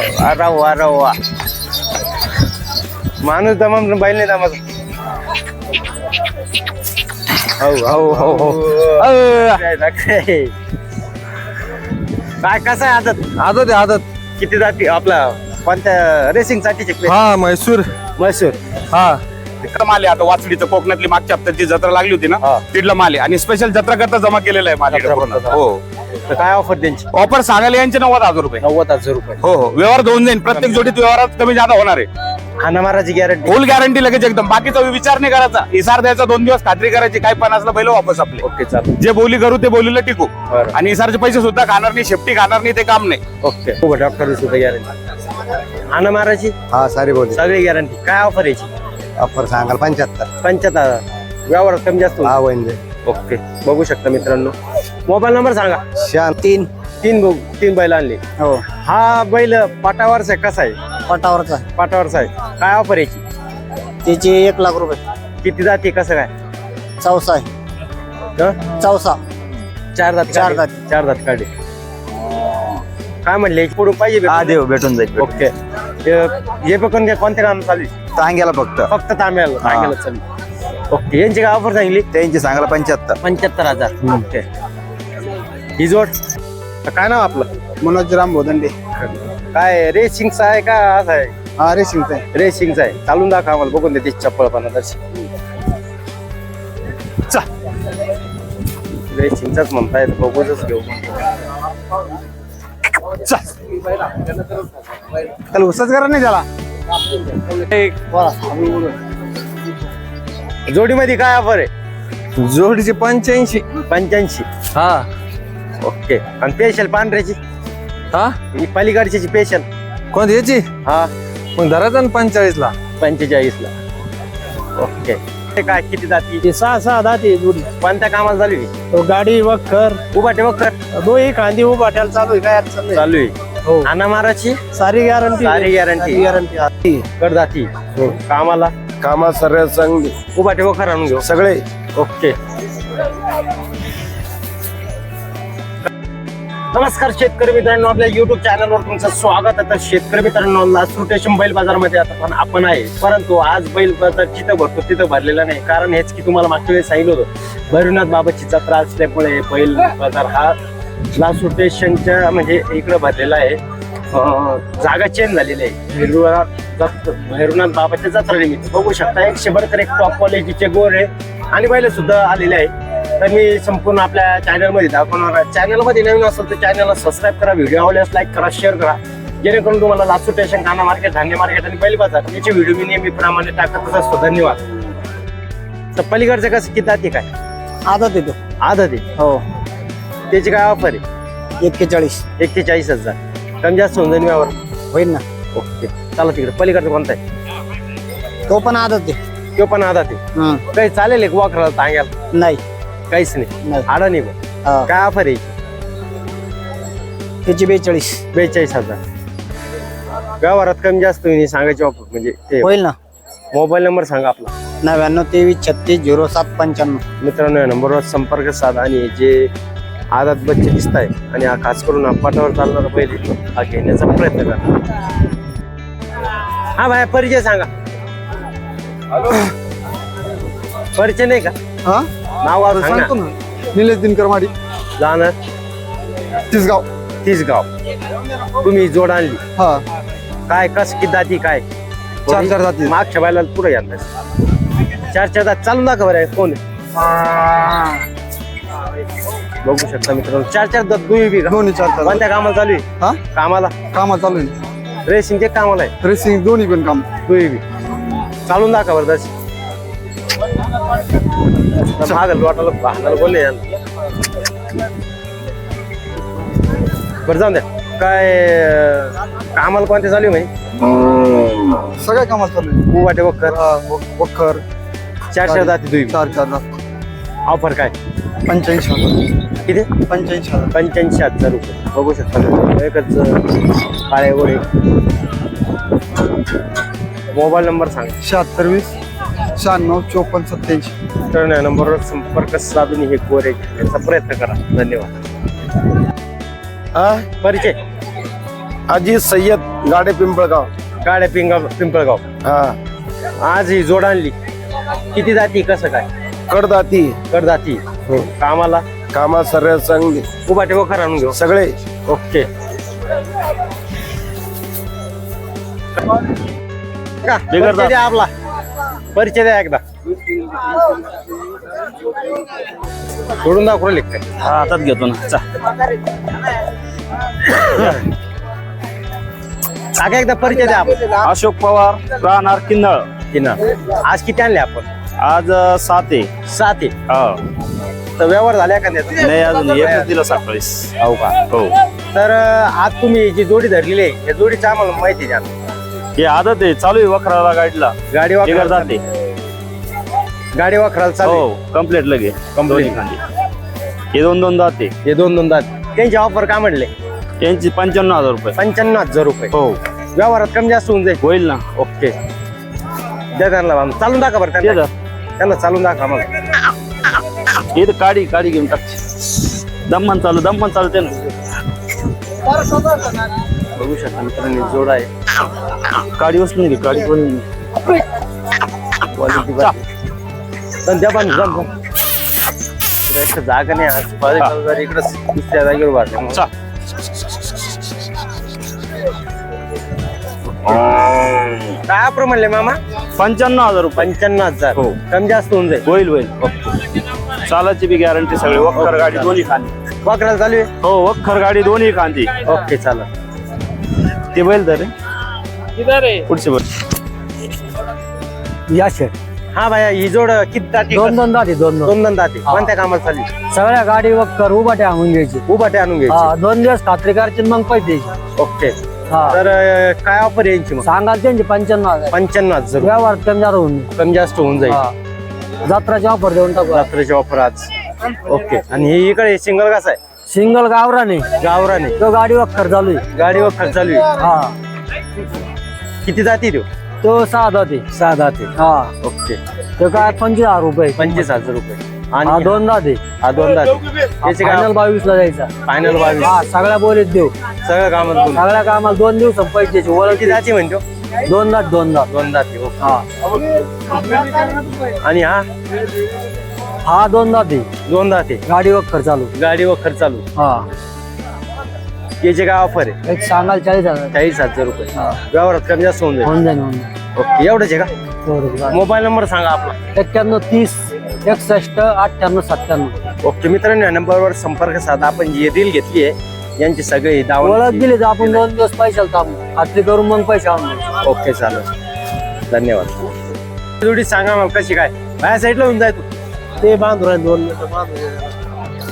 अरे वा अरे वा माणूस दमाम बैल नाही हो हो हो हो अ, काय काय कसं आहे आदत आदत आहे आदत किती जाती आपला कोणत्या रेसिंगसाठी हा म्हैसूर म्हैसूर हा तिथलं माल आहे आता वाचडीचं कोकणातली मागच्या हप्त्यात जी जत्रा लागली होती ना हा. तिथलं माल आहे आणि स्पेशल जत्रा करता जमा केलेला आहे पूर्ण. करता. हो तर काय ऑफर त्यांची? ऑफर सांगायला यांचे नव्वद हजार रुपये. नव्वद हजार रुपये. हो हो. व्यवहार होऊन जाईल प्रत्येक जोडीत व्यवहारात कमी जादा होणार आहे. हाना माराची गॅरंटी फुल गॅरंटी लगेच एकदम. बाकीचा विचार नाही करायचा. इसार द्यायचा दोन दिवस खात्री करायची. काय पण असलं पहिलं वापस आपले. ओके चालेल. जे बोली करू ते बोलीला टिकू. बरं. आणि इसारचे पैसे सुद्धा खाणार नाही शेफ्टी खाणार नाही ते काम नाही. ओके हो डॉक्टर सुद्धा गॅरंटी हा सारी बोली. सगळी गॅरंटी काय ऑफर याची? ऑफर सांगाल पंच्याहत्तर. पंच्याहत्तर व्यवहार कमी जास्त हा ओके बघू शकता मित्रांनो. मोबाईल नंबर सांगा. शान तीन. तीन बघ तीन बैल आणले. हो. हा बैल पाटावरचा आहे कसा आहे? पटावरचा पाटावरचा आहे. काय ऑफर याची? त्याची एक लाख रुपये. किती जाती कसं काय? चौसा आहे. हं? चौसा. चार दात चार काढे. दात. चार दात काढे काय म्हणले पुढून पाहिजे हा देव भेटून जाईल ओके. हे- हे पण कोणत्या काम चालू आहे? सांगेला फक्त. फक्त तांब्याला तांब्याला चालू. ओके यांची काय ऑफर सांगितली? त्यांची सांगायला पंच्याहत्तर. पंच्याहत्तर हजार. ओके. ही जोड. काय नाव आपलं? मनोज राम बोदंडे. काय रेसिंगचा आहे का असं आहे? हा रेसिंगचा आहे. रेसिंगचा आहे. चालून दाखवा आम्हाला बघून देते चप्पलपणा दर्शी रेसिंगचाच म्हणतायत बघूनच घेऊ त्याला उसच करा नाही त्याला. जोडीमध्ये काय ऑफर आहे? जोडीचे पंच्याऐंशी. पंच्याऐंशी. हा. ओके. आणि स्पेशल पांढऱ्याची. हा? ही पलीकडची स्पेशल कोणती याची? हा. मग धरायचं ना पंचेचाळीस ला पंचेचाळीस ला ओके. ते काय किती जाती? ते सहा सहा दाते जोडी. कोणत्या कामाला चालू आहे? तो गाडी वखर. उभा ठेवा कर दोही खांदी उभा ठेवायला चालू आहे काय अडचण नाही. चालू आहे. हो. सारी गॅरंटी सारी guarantee. गॅरंटी कर जाती. कामाला? कामात सर्व चांगली. उभा ठेवा खरं आणून घेऊ. सगळे. ओके. नमस्कार शेतकरी मित्रांनो आपल्या युट्यूब चॅनलवर तुमचं स्वागत आहे. तर शेतकरी मित्रांनो लासूटेशन बैल बाजारामध्ये आता पण आपण आहे. परंतु आज बैल बाजार जिथं भरतो तिथं भरलेला नाही. कारण हेच की तुम्हाला मागच्या वेळेस सांगितलं होतं भैरवनाथ बाबाची जत्रा असल्यामुळे बैल बाजार हा लासूटेशनच्या म्हणजे इकडं भरलेला आहे. जागा चेंज झालेली आहे. भैरवनाथ भैरवनाथ बाबाच्या जत्रा निमित्त. बघू शकता एकशे बरकर एक टॉप क्वालिटीचे गोर आहे आणि बैल सुद्धा आलेले आहे तर मी संपूर्ण आपल्या चॅनलमध्ये दाखवणार आहे. चॅनलमध्ये नवीन असेल तर चॅनलला सबस्क्राईब करा व्हिडिओ आवडल्यास लाईक करा शेअर करा. जेणेकरून तुम्हाला लासू स्टेशन काना मार्केट धान्य मार्केट आणि बैल बाजार याचे व्हिडिओ मी नेहमीप्रमाणे टाकतच असतो. धन्यवाद. तर पलीकडचं कसं किती काय? आदत येतो आधा ते हो. त्याची काय ऑफर आहे? एक्केचाळीस. एक्केचाळीस हजार. कमी जास्त होऊन जाईल यावर होईल ना. ओके. चला तिकडे. पलीकडचं कोणता आहे? तो पण आदत आहे. तो पण आधा ते हम्म. काही चालेल एक वाकराला सांगायला? नाही. काहीच नाही. नाही. हा. काय ऑफर आहे? त्याची बेचाळीस. बेचाळीस हजार. व्यवहारात कमी जास्त होईल हे सांगायची ऑफर म्हणजे ते होईल ना. मोबाईल नंबर सांगा आपला. नव्याण्णव तेवीस छत्तीस झिरो सात पंच्याण्णव. मित्रांनो या नंबरवर संपर्क साधा आणि जे आदात बच्चे दिसत आहे आणि हा खास करून पाठावर चालणारा बैल आहे, हा घेण्याचा प्रयत्न करा. हा भाई परिचय सांगा. परिचय नाही का? हा? नाव गाव सांग सांगतो ना. ना निलेश दिनकर माडी. जाणार. तिसगाव. तिसगाव. तुम्ही जोड आणली. हा. काय कस किती दाती काय? चार चार जाती. मागच्या बायला पुढे यांना चार चार दात चालून दाखव बरं कोण आहे? बघू शकता मित्रांनो. चार चार दात दुई बी का? दोन्ही चार चार कोणत्या कामाला चालू आहे? हा? कामाला. कामा चालू आहे. रेसिंग ते कामाला आहे. रेसिंग दोन्ही पण काम. दुई बी. चालून दाखव बरं दर्शी लोटाला भांडायला बोलले बरं जाऊन द्या. काय कामाला कोणते चालू आहे सगळ्या कामाला चालू आहे. उवाटे वखर. हा, व- वखर. चार चार दाती दुई चार चार लाख ऑफर काय? पंच्याऐंशी हजार. किती? पंच्याऐंशी हजार. पंच्याऐंशी हजार रुपये. बघू शकता. एकच काळे गोळे. मोबाईल नंबर सांगा. शहात्तर वीस. शहाण्णव चोपन्न सत्याऐंशी तर या नंबरवर संपर्क साधून हे गोरे घेण्याचा प्रयत्न करा. धन्यवाद. हा परिचय. अजित सय्यद गाडे पिंपळगाव. गाड्या पिंगा पिंपळगाव. हा. आज ही जोड आणली. किती जाती कसं काय? कडदाती. कर जाती कामाला? कामा सर्व चांगली उभा ठेवा खरं आणून घेऊ सगळे. ओके. का आपला. परिचय द्या एकदा. सोडून दाखवले काय हातात घेतो ना. चा. काका एकदा परिचय द्या आपण. अशोक पवार राहणार किन्नळ. किन्नर आज किती आणले आपण? आज अं, सात आहे. सात आहे. हो. तर व्यवहार झाल्या का त्याचा नाही अजून एकच दिला सकाळीस हो का? हो. तर अं, आज तुम्ही जी जोडी धरलेली आहे या जोडीची आम्हाला माहिती द्या. हे आदत आहे चालू आहे वखराला गाडीला. गाडी वाखराला जाते. गाडी वाखराला चालू आहे. हो कंप्लीट लगे. दोन्ही खांदी. हे दोन दोन दाते हे दोन दोन दात. त्यांची ऑफर काय म्हणले यांची पंच्याण्णव हजार रुपये. पंच्याण्णव हजार रुपये. हो. व्यवहारात कमी जास्त होऊन जाईल. होईल ना. ओके. द्या त्यांना आम्हाला. चालून दाखवा बरं ये त्यांना जा. त्यांना चालून दाखवा मग. हे तर काडी काडी घेऊन टाक. दमन चालू दमन चालते ना बघू शकता मित्रांनी जोड आहे. काडी उचलून घे काडी पण क्वालिटी पण द्या पण जम. इकडे जागा नाही आज बाजूला जर इकडे दुसऱ्या जागेवर चा. काय ऑफर म्हणले मामा? पंच्याण्णव हजार रुपये. पंच्याण्णव हजार. हो. कमी जास्त होऊन जाईल. होईल होईल. चालाची बी गॅरंटी सगळी. वखर गाडी दोन्ही खांदी बकराला चालू आहे? हो वखर गाडी दोन्ही खांदी ओके चालेल. ते बैल धरे पुढचे बैल. या शेट. हा भाया ही जोड किती दाती? दोन दोन दाते दोन दोन. दोन दोन दाती. कोणत्या कामाला चालली? सगळ्या गाडी वक्कर उभाटे आणून घ्यायची. उभाटे आणून घ्यायची. हा दोन दिवस खात्री करायची मग पैसे द्यायचे. ओके. हा. तर अं, काय ऑफर यांची मग? सांगाल त्यांचे पंच्याण्णव हजार. पंच्याण्णव हजार व्यवहार कमी जास्त होऊन कमी जास्त होऊन जाईल. हा. जत्राची ऑफर देऊन टाकू. रात्रीची ऑफर आज. ओके. आणि ही इकडे सिंगल कसा आहे? सिंगल गावराने. गावराने. तो गाडी वक्कर चालू आहे. गाडीवर खर्च चालू आहे. हा. किती जाती देऊ तो सहा दाते सहा दाते हा. ओके. तो काय पंचवीस हजार रुपये. पंचवीस हजार रुपये. हा आणि दोन दाते हा दोन दाते त्याचे फायनल बावीस ला जायचा. फायनल बावीस. हा सगळ्या बोलीत देऊ. सगळं कामात. सगळ्या कामाला दोन दिवस पैसे किती ओळख जाती म्हणतो? दोन दात दोन दात दोन दाती ओके. हा. आणि हा? हा दोन दाते दोन दाते गाडी वक्कर चालू. गाडीवर खर्च चालू. हा. याचे काय ऑफर आहे? एक सांगाल चाळीस हजार. चाळीस हजार रुपये. हा. व्यवहारात कमी जास्त होऊन जाईल. होऊन जाईल होऊन जाईल. ओके एवढंच आहे का? तेवढं मोबाईल नंबर सांगा आपला. एक्क्याण्णव तीस एकसष्ट अठ्ठ्याण्णव सत्त्याण्णव. ओके मित्रांनो या नंबरवर संपर्क साधा. आपण जी रील घेतली आहे यांची सगळी ओळख दावण दिली तर आपण दोन दिवस पैशाला थांबू. खात्री करून मग पैसे आणू. ओके चालेल. धन्यवाद. जोडी सांगा मग कशी काय? बाया साईडला होऊन जाय तू. ते बांधू राहील दोन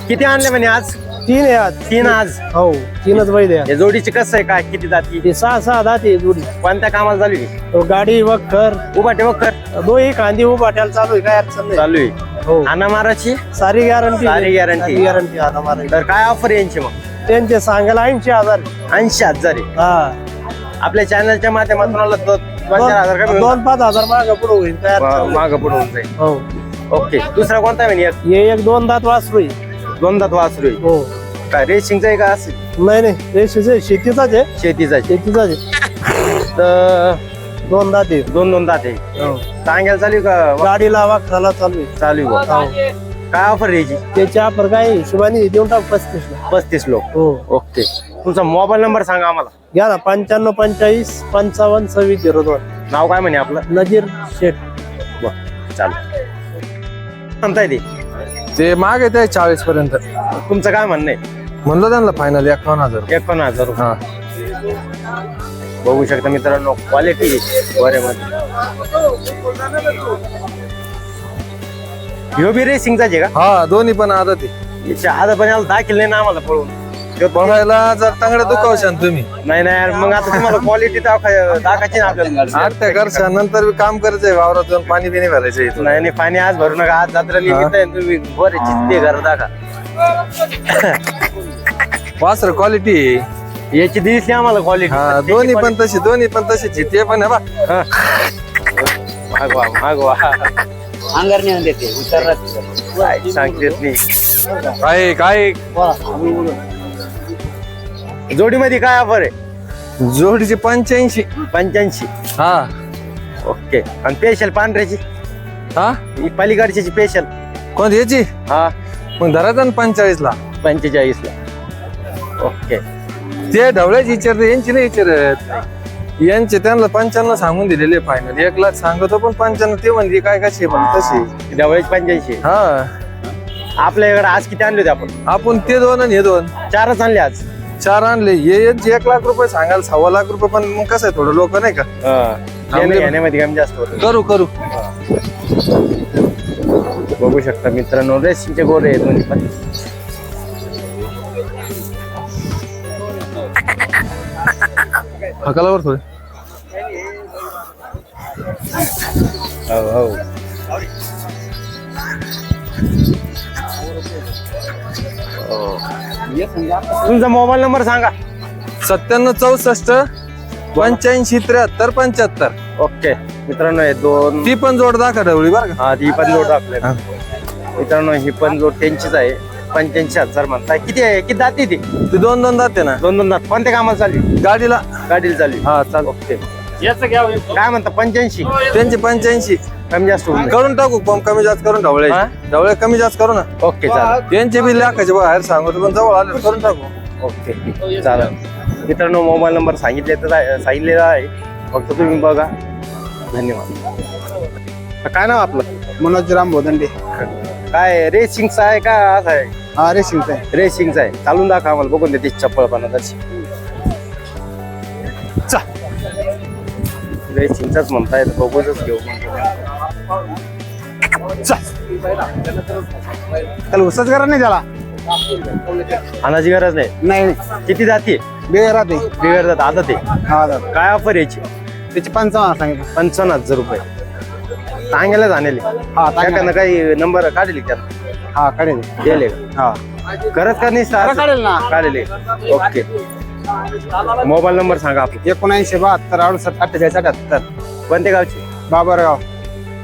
किती आणले म्हणे आज? तीन आहे आज. तीन आज? हो तीनच वैद आहे. या जोडीची कसं आहे काय किती जाती? ते सहा सहा दाते जोडी. कोणत्या कामाला चालू आहे? तो गाडी वखर. उभा ठेव कर दोही खांदी उभा ठेवायला चालू आहे काय अडचण नाही. चालू आहे. हो. हाना माराची सारी गॅरंटी सारी guarantee. गॅरंटी आता मारा तर काय ऑफर यांची मग? त्यांचे सांगायला ऐंशी हजार ऐंशी हजार आहे. हा. आपल्या चॅनलच्या माध्यमातून दो- दोन चार हजार कमी दोन पाच हजार माग पुढे होईल काय अडचण नाही. माग पुढे होऊन जाईल. हो. ओके दुसरा कोणता आहे? हे एक दोन दात वासरू आहे. दोन दात वासरू आहे. हो. काय रेसिंगचा आहे का असं? नाही नाही हे शेती- शेतीचाच आहे. शेतीचा आहे. शेतीचाच आहे. तर दोन दात आहे. दोन दोन दात आहे. हो. सांगायला चालू आहे का? गाडीला वाखराला चालू आहे. चालू आहे हो. काय ऑफर यायची त्याच्या ऑफर काय हिशोबाने देऊन टाक पस्तीस ला पस्तीस लोक. हो. ओके. तुमचा मोबाईल नंबर सांगा आम्हाला. घ्या ना पंच्याण्णव पंचेचाळीस पंचावन्न सव्वीस झिरो दोन. नाव काय म्हणे आपलं? नजीर शेठ. चालेल. म्हणताय ते? ते माग आहे चाळीस पर्यंत. तुमचं काय म्हणणं आहे? म्हणलं त्यांना फायनल एकावन्न हजार एकोण हजार रुपये. हा. बघू शकता मित्रांनो क्वालिटी बऱ्यामध्ये ह्यो बी रेसिंगचाच आहे का? हा दोन्ही पण आहे. याच्या आधा पण याला दाखल नाही ना आम्हाला पळून. तो- बघायला जर तांगड्या दुखावशान तुम्ही. नाही नाही यार, मग आता तुम्हाला क्वालिटी दाखायची ना आपल्याला. आत्या करशा नंतर बी काम करायचंय वावरात जाऊन पाणी बिणी भरायचं इथून. नाही नाही पाणी आज भरू नका आज जत्रा निमित्त आहे तुम्ही बरे चित्ते घर दाखा वासर क्वालिटी याची दिसली आम्हाला क्वालिटी हा दोन्ही पण तशी दोन्ही पण तशी ते पण आहे बा. मागवा मागवा अंगारने देते. काय सांगतेच नाही. काय काय जोडीमध्ये काय ऑफर आहे? जोडीचे पंच्याऐंशी. पंच्याऐंशी. हा. ओके. आणि स्पेशल पांढऱ्याची? हा? ही पलीकडची स्पेशल कोण याची? हा. मग धरायचा ना पंचेचाळीस ला पंचेचाळीस ला ओके. ते ढवळ्याची विचारते यांची नाही विचारत. यांचे त्यांना पंच्याण्णव सांगून दिलेले फायनल एक लाख सांगतो पण पंच्याण्णव ते म्हणजे काय कशी पण तशी. डवळ्याची पंच्याऐंशी. हा. आपल्याकडे आज किती आणले होते आपण? आपण ते दोन आणि हे दोन. चारच आणले आज. चार आणले. हे यांचे एक लाख रुपये सांगाल सव्वा लाख रुपये पण मग कसं आहे थोडं लोक नाही का? घेण्या- घेण्यामध्ये कमी जास्त होतं. करू करू. बघू शकता मित्रांनो रेसिंगचे गोरे आहेत दोन्ही पण. हकालावर थोडे. हो. हो. तुमचा मोबाईल नंबर सांगा. सत्त्याण्णव चौसष्ट पंच्याऐंशी त्र्याहत्तर पंच्याहत्तर. ओके. मित्रांनो हे दोन ती पण जोड दाखवा ढवळी बरं का. हा ही पण जोड आपल्या मित्रांनो ही पण जोड त्यांचीच आहे. पंच्याऐंशी हजार म्हणताय. किती आहे? किती जाते ती? ती दोन दोन जाते ना. दोन दोन दात. कोणत्या कामाला चालली? गाडीला. गाडीला चालली. हा चाल ओके. काय म्हणता? पंच्याऐंशी. त्यांचे पंच्याऐंशी. कमी जास्त होऊन जाईल. करून टाकू पण कमी जास्त करून ढवळे. हा? ढवळे कमी जास्त करू ना. ओके चालेल. त्यांचे बी लाखाचे बाहेर सांगतो पण जवळ आले करून टाकू. ओके चालेल. मित्रांनो मोबाईल नंबर सांगितले तर आहे- सांगितलेला आहे. फक्त तुम्ही बघा. धन्यवाद. काय नाव आपलं? मनोज राम बोदंडे काय रेसिंगचा आहे का असं आहे? हा रेसिंगचा आहे. रेसिंगचा आहे. चालून दाखवा आम्हाला बघून देते चप्पलपणा तशी चा रेसिंगचाच म्हणताय बघूनच घेऊ चा त्याला उसच करा नाही त्याला. आणायची गरज नाही? नाही किती जाते? बेरा ते बिगर जात आता ते हा दादा काय ऑफर यायची त्याचे पंचावन्न सांगितलं. पंचावन्न हजार रुपये. सांगायला जाणेले. हा त्याकडनं काही नंबर काढले त्यानं हा काढेल. गेले हा. करत का नाही काढेल ना. काढले ओके. मोबाईल नंबर सांगा आपला. एकोणऐंशी बहात्तर अडुसष्ट अठ्ठेचाळीस अठ्याहत्तर. कोणत्या गावचे? बाबरगाव.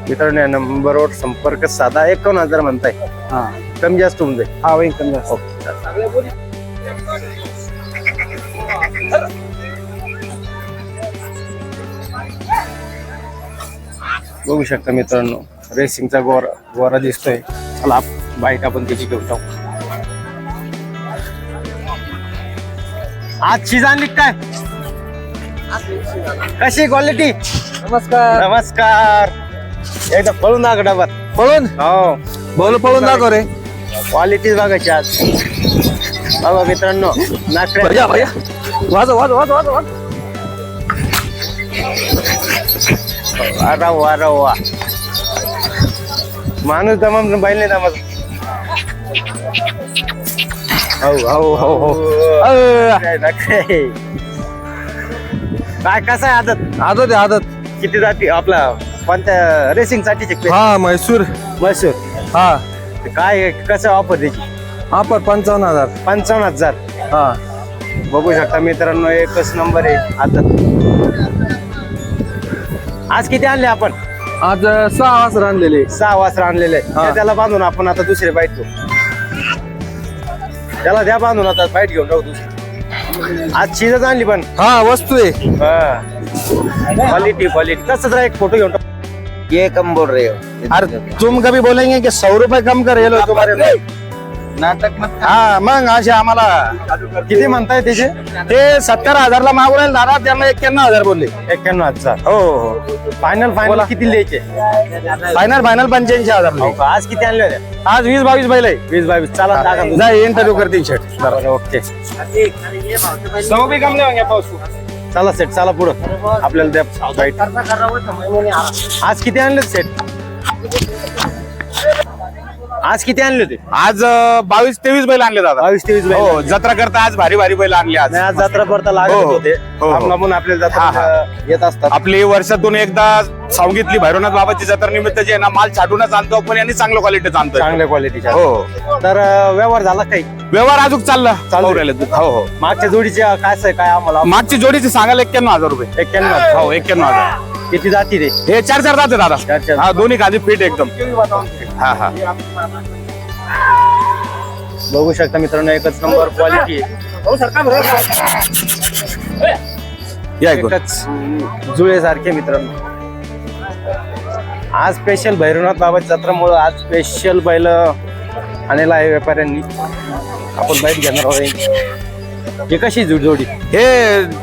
मित्रांनो या नंबरवर संपर्क साधा. एकावन्न हजार म्हणताय. हा. कमी जास्त होऊन जाईल. हा वही कमी जास्त. ओके. बघू शकता मित्रांनो रेसिंगचा गोरा गोरा दिसतोय. चला बाईक आपण त्याची घेऊन टाकू आज आणली काय? कशी क्वालिटी नमस्कार. नमस्कार. एकदा पळून दाखव डबात पळून? हो. बोल पळून दाखव रे. क्वालिटी बघायची आज बघा मित्रांनो नाकड्या भैया भैया. वाज वाज वाज वाज अरे वा अरे वा. माणूस दमाम बैल नाही दमात. हो हो हो. काय कसं आहे आदत? आदत आहे आदत. किती जाती आपला? कोणत्या रेसिंगसाठी हा म्हैसूर. मसूर हा. काय? कसं ऑफर त्याची हा पण पंचावन्न हजार. पंचावन्न हजार. हा. बघू शकता मित्रांनो एकच नंबर आहे. आता आज किती आणले आपण? आज अ, सहा वाजता आणलेले. सहा वाजता आणलेले. हा. त्या त्याला बांधून आपण आता दुसरे बाईट घेऊ. त्याला द्या बांधून आता बाईट घेऊन टाकू दुसरी. आज चीजच आणली पण. हा वस्तू आहे. क्वालिटी क्वालिटी तसंच राहा एक फोटो घेऊन टाकू. ये कम बोल रहे हो। अरे तुम कभी बोलेंगे की सौ रुपये कम कर ये लो तुम्हारे नाटक मत हा मग असे आम्हाला। किती म्हणताय त्याचे ते सत्तर हजारला मागू राहिले दादा त्यांना एक्क्याण्णव हजार बोलले. एक्क्याण्णव हजार. हो हो. फायनल फायनल किती द्यायचे फायनल फायनल पंच्याऐंशी हजार आज किती आणले होते? आज वीस बावीस बैल आहे. वीस बावीस. चला नाही इंटरव्ह्यू करतील शेट ओके. सौ बी कम होंगे पाऊस. चला सेट चला पुढं. आपल्याला द्या बाईट आज किती आणले सेट? आज किती आणले होते? आज बावीस तेवीस बैल आणले दादा. बावीस तेवीस बैल हो जत्रा करता आज भारी भारी बैल आणले आज. नाही, आज जत्रा करता लागत हो, हो. होते. हो, हो. आपल्या हा, जत्रा येत असतात. आपली वर्षातून एकदा सांगितली भैरवनाथ बाबाची जत्रा निमित्त जे आहे ना माल छाटूनच आणतो आपण आणि चांगलं क्वालिटीचा आणतो चांगल्या क्वालिटीच्या हो. तर अं, व्यवहार झाला काही? व्यवहार अजून चालला. चालू राहिले हो हो. मागच्या जोडीच्या काय असं काय आम्हाला? मागची जोडीची सांगायला एक्क्याण्णव हजार रुपये. एक्क्याण्णव हो एक्क्याण्णव हजार. किती जाती रे? हे चार चार जाते दादा. चार चार. हा दोन्ही खाली फिट एकदम. हा हा. बघू शकता मित्रांनो एकच नंबर क्वालिटी या. एकच जुळेसारखे मित्रांनो. आज स्पेशल भैरवनाथ बाबाची जत्रामुळं आज स्पेशल बैल आणलेला आहे व्यापाऱ्यांनी. आपण बैल घेणार आहोत. ही कशी जुड जोडी हे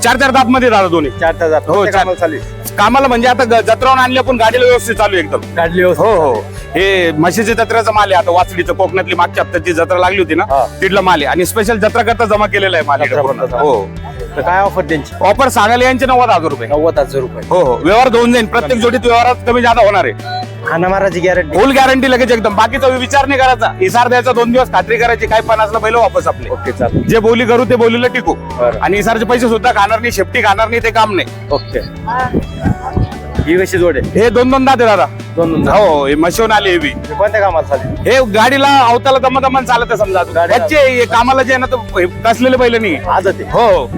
चार चार दात मध्ये दादा दोन्ही. चार तास हो, चार. चालू आहे. कामाला म्हणजे आता ग- जत्रावरून आणली आपण गाडीला व्यवस्थित चालू आहे एकदम. काढली हो हो. हो म्हशीच्या जत्रेचा माल आहे. आता वाचडीचं कोकणातली मागच्या हप्त्याची जत्रा लागली होती ना हा. तिथला माल आहे. आणि स्पेशल जत्रा करता जमा केलेला आहे माल इकडे जत्रा पूर्ण. करता. हो. तर काय ऑफर त्यांची? ऑफर सांगायला यांचे नव्वद हजार रुपये. नव्वद हजार रुपये. हो हो. व्यवहार दोन जाईल प्रत्येक जोडीत व्यवहारात कमी जादा होणार आहे. खाना माराची गॅरंटी फुल गॅरंटी लगेच एकदम. बाकीचा विचार नाही करायचा. इसार द्यायचा दोन दिवस खात्री करायची काय पन्नासला पहिलं वापस आपले. ओके चालेल. जे बोली करू ते बोलीला टिकू. बरं. आणि इसारचे पैसे सुद्धा खाणार नाही शेफ्टी खाणार नाही ते काम नाही. ओके. ही कशी जोड आहे? हे दोन दोन दाते दादा. दोन दोन हो हे मशीन आले हे बी कोणत्या कामाला चालेल? हे गाडीला अवताला दमा दमान चालत आहे समजा. बच्चे हे कामाला जे आहे ना तर हे कसलेले पहिले नाही. आजच आहे. हो.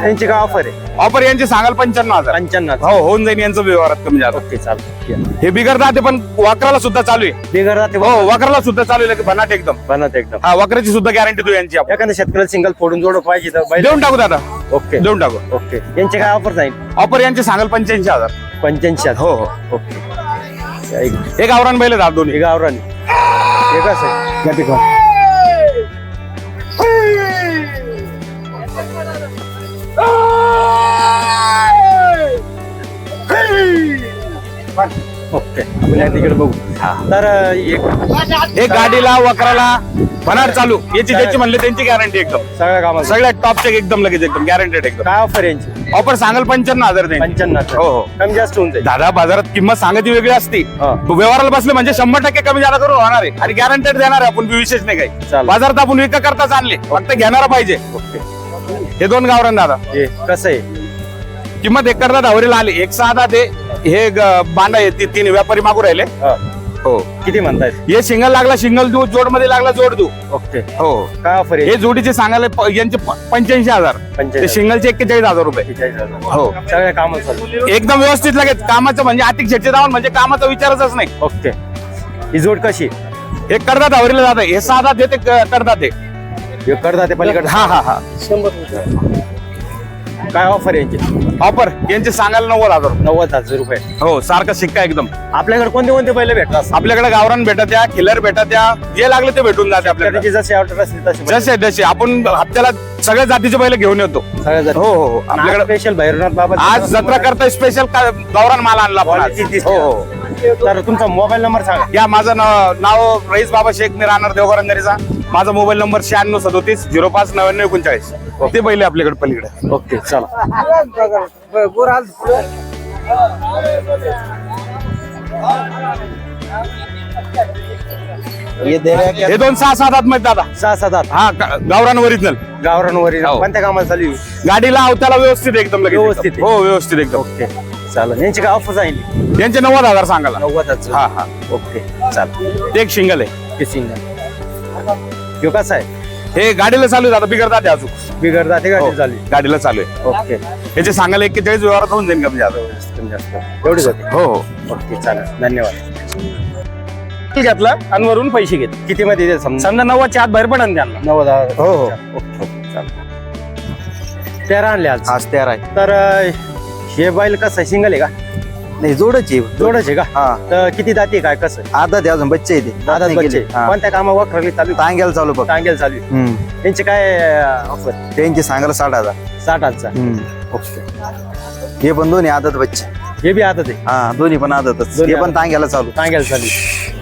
त्यांची काय ऑफर आहे? ऑफर यांचे सांगाल पंच्याण्णव हजार. पंच्याण्णव हो होऊन जाईल यांचं व्यवहारात कमी जास्त. ओके चालेल. हे बिगर दाते पण वाकराला सुद्धा चालू आहे. बिगर राहते हो वाकराला? सुद्धा चालू आहे बनाट एकदम. बनत एकदम. हा वाकराची सुद्धा गॅरंटी तू यांची आपण. एखाद्या शेतकऱ्याला सिंगल फोडून जोड पाहिजे तर बैल देऊन टाकू दादा. ओके. देऊन टाकू. ओके. यांचे काय ऑफर जाईल ऑफर यांचे सांगाल पंच्याऐंशी हजार. पंच्याऐंशी हजार. हो हो. ओके. एक एक आवरण बैल दादा दोन्ही. गावरान हे कसं आहे? ओके आपण या तिकडे बघू. तर एक एक गाडीला वकराला बनाट चालू. याची ज्याची म्हणले त्यांची गॅरंटी एकदम. सगळ्या कामाला सगळ्या टॉपचे एकदम लगेच एकदम गॅरंटेड एकदम. काय ऑफर यांची? ऑफर सांगाल पंच्याण्णव हजार पंच्याण्णव हो, हो. कमी जास्त होऊन जाईल. दादा बाजारात किंमत सांगायची वेगळी असते. हा. व्यवहाराला बसले म्हणजे शंभर टक्के कमी जादा करून होणार आहे. आणि गॅरंटेड देणार आहे आपण विशेष नाही काही. चालेल. बाजारात आपण विका करताच आणले फक्त घेणारा पाहिजे. ओके. हे दोन गावरान दादा. हे कसं आहे? किंमत एक करता धावरीला आले. एक सहा दहा ते हे ग- बांडा आहे ती- तीन व्यापारी मागू राहिले. हा. हो. किती म्हणतायत हे सिंगल लागला सिंगल देऊ जोडमध्ये लागला जोड देऊ ओके. हो. काय ऑफर हे जोडीचे सांगायला प- यांचे पंच्याऐंशी हजार. ते सिंगलचे एक्केचाळीस हजार रुपये. हो. सगळ्या कामाला चालू. एकदम व्यवस्थित लगेच. कामाचं म्हणजे आतिक शेटचे जाऊन म्हणजे कामाचा विचारच नाही. ओके. ही जोड कशी? हे करतात धावरीला जातात हे साधा ते करतात ते हे करता ते पलीकडे हा हा. हा काय ऑफर यांची? ऑफर यांचे सांगायला नव्वद हजार. नव्वद हजार रुपये. हो सारखा शिक्का एकदम. आपल्याकडे कोणते कोणते पहिले भेटतात? आपल्याकडे गावरान भेटत या खिल्लर भेटत या जे लागले ते भेटून जाते आपल्याकडे. त्याची जशी ऑर्डर तशी जसे जसे. आपण हप्त्याला सगळ्या जातीचे पहिले घेऊन येतो. सगळ्या हो हो हो. आपल्याकडे स्पेशल भैरवनाथ बाबा आज जत्रा करता स्पेशल गावरान माल आणला आपण आज. Quality दिसते. हो हो. तर तुमचा मोबाईल नंबर सांगा. या माझं नाव नाव रईस बाबा शेख मी राहणार देवघरंदरीचा माझा मोबाईल नंबर शहाण्णव सदोतीस झिरो पाच नव्याण्णव एकोणचाळीस. ते पहिले आपल्याकडे पलीकडे. ओके चला. हैं हे दोन सहा सात आत मध्ये दादा. सहा सात आठ हा गा- गावरान ओरिजिनल. गावरानवरील हो. कोणत्या कामाला चालू आहे? गाडीला अवताला व्यवस्थित एकदम लगेच व्यवस्थित. आहे. हो व्यवस्थित एकदम. ओके चालेल. यांची काय ऑफर सांगितली यांचे नव्वद हजार सांगाला नव्वद हजार. हा हा. ओके चालेल. ते एक सिंगल आहे. ते सिंगल. ह्यो कसा आहे? हे गाडीला चालू आहे आता बिगडतात ते अजून. बिघडता ते हो, गाडी चालू आहे. गाडीला चालू आहे. ओके. याचे सांगायला एक्केचाळीस व्यवहारात होऊन जाईल कमी जास्त कमी जास्त. एवढीच होती हो हो. ओके चालेल. धन्यवाद. घेतला आणि वरून पैसे घेतले. किती मध्ये समजा? समजा नव्वदच्या आत बाहेर पडा त्यांना. नव्वद हजार हो, हो. ओके ओके चालेल. तेरा आणले आज. आज तेरा आहे. तर अं, हे बैल कसं सिंगल आहे का? नाही जोडच आहे जोडच आहे का हा तर किती दाती आहे काय कसं आहे? आधा ते अजून बच्चे आहे ते दात दादा नाही बच्चे. हा. कोणत्या कामा वखरली चालू आहे? टांग्याला चालू बघ टांगेल चालू आहे. हम्म. यांचे काय ऑफर त्यांचे सांगायला साठ हजार साठ हजार हम्म. ओके हे पण दोन्ही आदत बच्चे हे बी आता ते हा दोन्ही पण आदतच दोन्ही हे पण आदत. टांग्याला चालू टांगेल चालू आहे.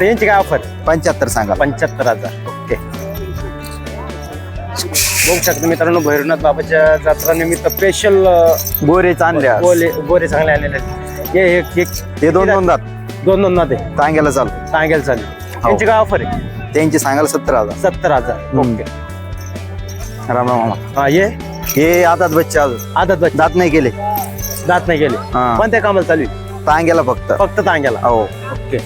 तर यांची काय ऑफर पंच्याहत्तर सांगा पंच्याहत्तर हजार ओके बघू शकता मित्रांनो भैरवनाथ बाबाच्या जत्रा निमित्त स्पेशल गोरेच आणले आज. गोले गोरे चांगले आलेले आहेत. हे हे- हे- हे दोन दोन दात. दोन दोन ना ते टांग्याला चालू. सांगेल चालू. हो. यांची काय ऑफर आहे? त्यांचे सांगायला सत्तर हजार. सत्तर हजार. ओके. राम राम मामा हा ये हे आदत बच्चे अजून आदत बच्चे. दात नाही गेले दात नाही गेले हा. कोणत्या कामाला चालू आहे? टांग्याला फक्त. फक्त तांग्याला. हो. ओके.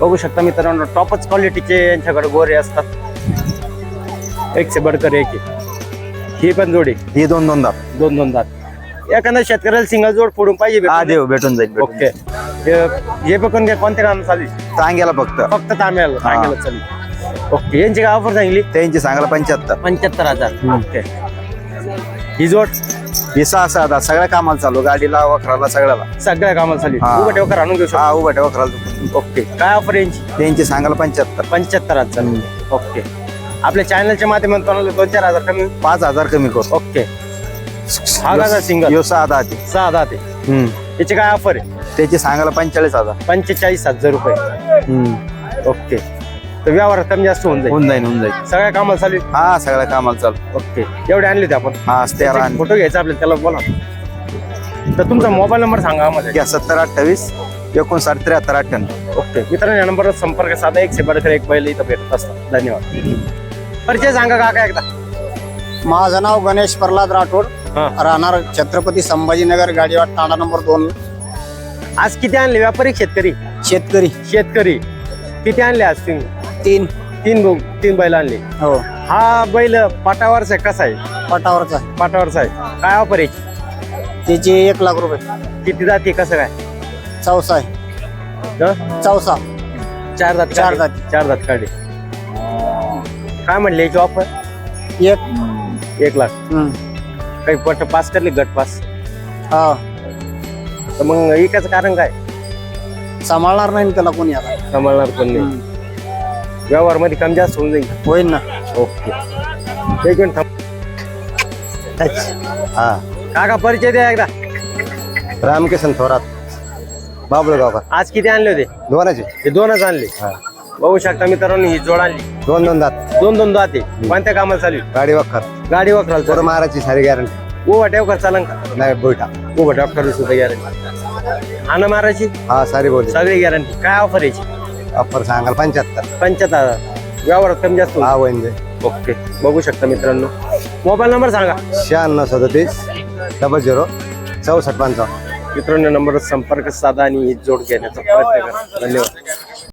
बघू शकता मित्रांनो टॉपच क्वालिटीचे यांच्याकडे गोरे असतात. एक से बडकर एक आहे. ही पण जोडी. हे दोन दोन दात. दोन दोन दात. एखाद्या शेतकऱ्याला सिंगल जोड फोडून पाहिजे हा भेटून देव भेटून जाईल ओके. हे- हे बघून घ्या कोणत्या काम चालू आहे? फक्त. फक्त तांब्याला तांब्याला चालू आहे. ओके यांची काय ऑफर सांगितली? त्यांचे सांगायला पंच्याहत्तर. पंच्याहत्तर हजार. ओके. ही जोड? हे सहा सहा दहा सगळ्या कामाला चालू गाडीला वखराला सगळ्याला. सगळ्या कामाला चालू हा. उभं ठेवकर आणून घेऊ शकतो. हा उभा ठेवा वखराला. ओके. काय ऑफर यांची? त्यांची सांगायला पंच्याहत्तर. पंच्याहत्तर हजार. ओके. आपल्या चॅनलच्या माध्यमातून दोन चार हजार कमी पाच हजार कमी करू. ओके सिंगल यो सहा दहा ते सहा दहा ते हम्म. याचे काय ऑफर आहे? त्याची सांगायला पंचेचाळीस हजार. पंचेचाळीस हजार रुपये. हम्म. ओके तर व्यवहार कमी जास्त होऊन जाईल. होऊन जाईल होऊन जाईल. सगळ्या कामाला चालू आहे? हा सगळ्या कामाला चालू. ओके एवढे आणले होते आपण. हा तेरा आणि फोटो घ्यायचा आपल्याला त्याला बोला. तर तुमचा मोबाईल नंबर सांगा आम्हाला. घ्या सत्तर अठ्ठावीस एकोणसाठ त्र्याहत्तर अठ्ठ्याण्णव. ओके मित्रांनो या नंबरवर संपर्क साधा. एक सेपरेटर एक बैल इथं भेटत असतात. धन्यवाद. परिचय सांगा काका एकदा. माझं नाव गणेश प्रल्हाद राठोड. हा. राहणार छत्रपती संभाजीनगर गाडीवाट तांडा नंबर दोन. आज किती आणले व्यापारी शेतकरी? शेतकरी. शेतकरी. किती आणले आज तीन तीन. तीन ब- तीन बैल आणले. हो. हा बैल पाटावरचा आहे कसा आहे? पटावरचा. पाटावरचा आहे. काय ऑफर याची त्याचे एक लाख रुपये. किती जाते कसं काय? चौसा आहे. हं? चौसा. चार दात चार काढे. दाती. चार दात काढे. काय म्हणले याची ऑफर एक. एक लाख. हम्म. काही पट पास करले गट पास हा. तर मग एकाच कारण काय? सांभाळणार नाही ना त्याला कोणी आता. सांभाळणार पण नाही. हम्म. व्यवहारमध्ये कमी जास्त होऊन जाईल. होईल ना. ओके. एक मिनिट थांब. हा. काका परिचय द्या एकदा. रामकिशन थोरात. बाबळगावकर. आज किती आणले होते? दोनाचे हे दोनच आणले. बघू शकता मित्रांनो ही जोड आणली दोन दोन दात. दोन दोन दाते कोणत्या कामाला चालू आहे? गाडी वखर गाडी वखराला चालू माराची सारी गॅरंटी उभा ठेव का चालन का? नाही बोटा उभा डॉक्टर सुद्धा गॅरंटी आणा मारायची? हा सारी बोली. सगळी गॅरंटी काय ऑफर याची? अप्पर सांगाल पंच्याहत्तर. पंच्याहत्तर हजार. व्यवहारात कमी जास्त हा होईल. वैन ओके. बघू शकता मित्रांनो. मोबाईल नंबर सांगा. शहाण्णव सदतीस डबल झिरो चौसष्ट पंचावन्न. मित्रांनो नंबर संपर्क साधा आणि ही जोड घेण्याचा प्रयत्न करा. धन्यवाद.